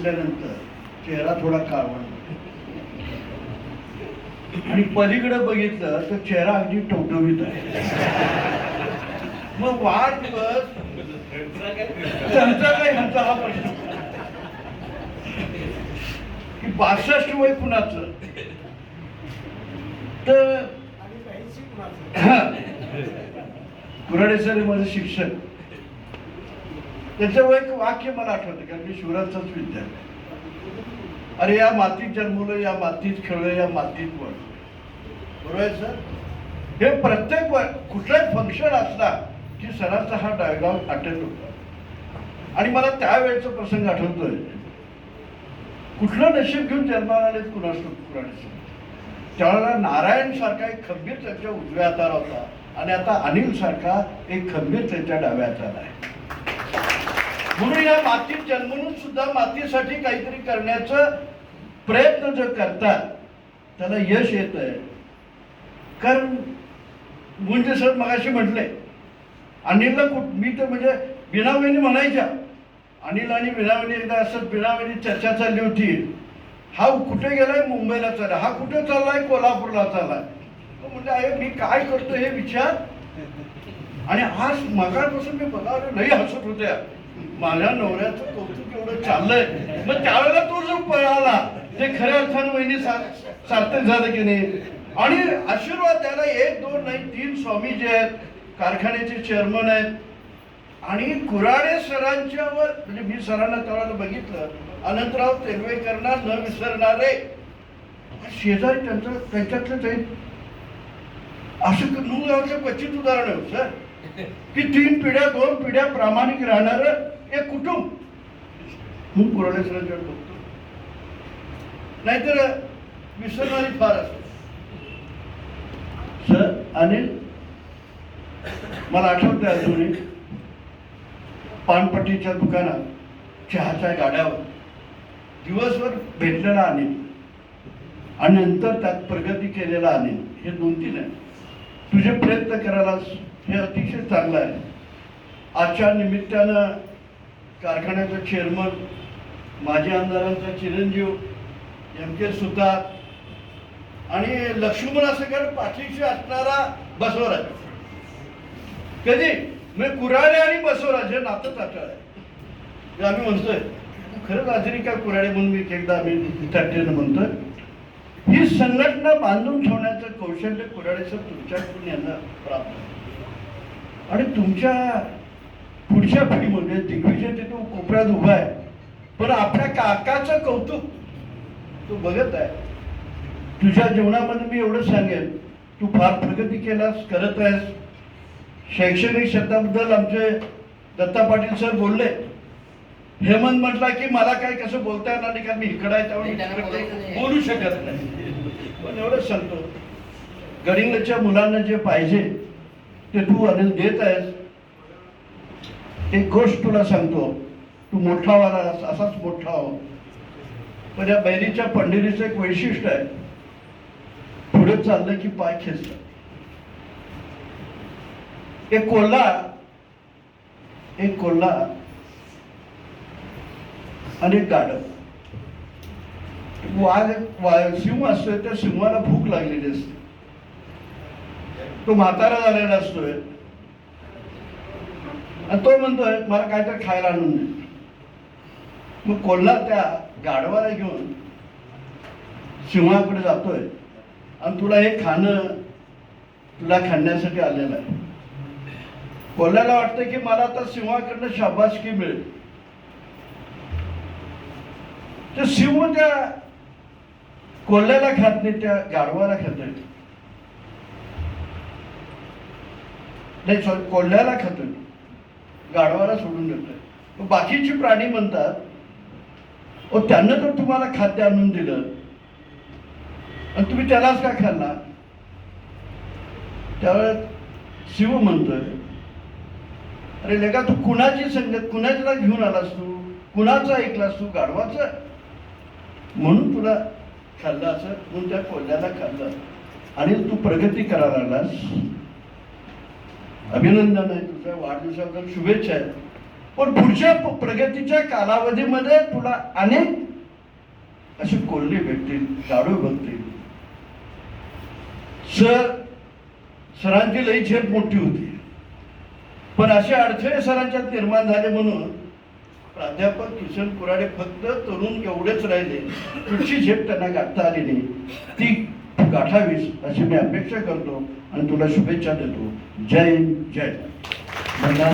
म्हटल्यानंतर चेहरा थोडा काळवण. आणि पलीकडे बघितलं तर चेहरा अगदी टवटवीत आहे. मग वाढदिवस त्यांचा काय ह्यांचा हा प्रश्न? की बासष्ट वय कुणाचं? तर कुराडे सर माझे शिक्षक. त्याच्यावर एक वाक्य मला आठवतं कारण मी शिवराजचाच विद्यार्थी. अरे या मातीत जन्मलं या मातीत खेळलं या मातीत वळ बरोबर आहे सर? हे प्रत्येक व- कुठलाही फंक्शन असला की सरांचा हा डायलॉग अटेंड होता. आणि मला त्यावेळेचा प्रसंग आठवतोय. कुठलं नशीब घेऊन जन्माला आले कुणास कुराडे सर त्यावेळेला नारायण सारखा एक खंबीर त्यांच्या उजव्या हाताला होता. आणि आता अनिल सारखा एक खंबीर त्यांच्या डाव्या हाताला आहे. म्हणून या मातीत जन्मून सुद्धा मातीसाठी काहीतरी करण्याचं प्रयत्न जर करतात त्याला यश येत आहे कारण म्हणजे सर मगाशी म्हटलंय अनिलला कुठ मी तर म्हणजे बिनावेनी म्हणायच्या. अनिल आणि बिनावेनी एकदा असं बिनावेनी चर्चा चालली होती. हा कुठे गेलाय? मुंबईला चालला हा कुठे चाललाय? कोल्हापूरला चाललाय. तो म्हणजे अरे मी काय करतो हे विचार? आणि आज मगापासून मी बघावलं लई हसत होत्या. माझ्या नवऱ्याचं कौतुक एवढं चाललंय. मग त्यावेळेला तो जो पळाला ते खऱ्या अर्थानं वहिनी सा- सार्थक झालं की नाही? आणि आशीर्वाद द्यायला एक दोन नाही तीन स्वामी जे आहेत कारखान्याचे चेअरमन आहेत. आणि कुराडे सरांच्यावर म्हणजे मी सरांना त्यावेळेला बघितलं अनंतराव तेलवेकरांना न विसरणारे शेजारी त्यांचं त्यांच्यातलं ते असं नऊ गावचं क्वचित उदाहरण आहे सर. की तीन पिढ्या दोन पिढ्या प्रामाणिक राहणार एक कुटुंब. म्हणून कुराडे बघतो. नाहीतर विसरणारी फार असते. सर अनिल मला आठवतं एक. पानपट्टीच्या दुकानात चहाच्या गाड्यावर दिवसभर भेटलेला अनिल आणि नंतर त्यात प्रगती केलेला अनिल हे दोन तीन आहे तुझे प्रयत्न करायला हे अतिशय चांगलं आहे. आजच्या निमित्तानं कारखान्याचा चेअरमन माजी आमदारांचा चिरंजीव एम के सुतार आणि लक्ष्मण असं पाठीशी असणारा बसवराज. कधी? म्हणजे कुऱ्हाडे आणि बसवराज हे नातं ताटळ आहे. आम्ही म्हणतोय. खरंच आजरी काय कुऱ्हाडे म्हणून मी एकदा आम्ही तट्टेनं म्हणतोय. ही संघटना बांधून ठेवण्याचं कौशल्य कुऱ्हाडेचं तुमच्याकडून यांना प्राप्त आणि तुमच्या पुढच्या पिढीमध्ये दिग्विजय तिथं कोपऱ्यात उभा आहे. पण आपल्या काकाचं कौतुक तू बघत आहे. तुझ्या जीवनामध्ये मी एवढं सांगेन तू फार प्रगती केलास करत आहेस. शैक्षणिक क्षेत्राबद्दल आमचे दत्ता पाटील सर बोलले. हेमंत म्हटला की मला काय कसं बोलता येणार नाही कारण मी इकडं आहे त्यामुळे. बोलू शकत नाही. पण एवढंच सांगतो. गडिंगलच्या मुलांना जे पाहिजे ते तू अनिल देत आहेस. एक गोष्ट तुला सांगतो. तू मोठा वाला असाच मोठा हो. पण या बैरीच्या पंढरीचं एक वैशिष्ट्य आहे. पुढे चाललं की पाय खेचतात. एक कोल्हा एक कोल्हा आणि एक गाढव. वाघ वा- सिंह असतोय त्या सिंहाला भूक लागलेली असते. तो म्हातारा झालेला असतोय. आणि तो म्हणतोय मला काहीतरी खायला आणून दे. मग कोल्हा त्या गाढवाला घेऊन सिंहाकडे जातोय आणि तुला हे खाणं तुला खाण्यासाठी आलेलं आहे. कोल्ह्याला वाटतं की मला आता सिंहाकडनं शाबासकी मिळेल. तर सिंह त्या कोल्ह्याला खात नाही त्या गाढवाला खात नाही. सॉरी कोल्ह्याला खात गाढवाला सोडून देतोय. बाकीचे प्राणी म्हणतात व त्यांना तर तुम्हाला खाद्य आणून दिलं. आणि तुम्ही त्यालाच का खाल्ला? त्यावेळेस शिव म्हणतोय अरे लेका तू कुणाची संगत कुणाच्याला घेऊन आलास तू? कुणाचा ऐकलास तू? गाढवाचा? म्हणून तुला खाल्लं असं म्हणून त्या कोल्ह्याला खाल्लं. आणि तू प्रगती करायला लागलास. अभिनंदन आहे तुझ्या वाढदिवसाबद्दल शुभेच्छा आहेत. पण पुढच्या प्रगतीच्या कालावधीमध्ये तुला अनेक असे कोल्हे भेटतील गाडू भेटतील सर सरांची लई झेप मोठी होती. पण असे अडथळे सरांच्यात निर्माण झाले म्हणून प्राध्यापक किशन कुराडे फक्त तरुण एवढेच राहिले. पुढची झेप त्यांना गाठता आली नाही. ती गाठावीस अशी मी अपेक्षा करतो आणि तुला शुभेच्छा देतो. जय हिंद, जय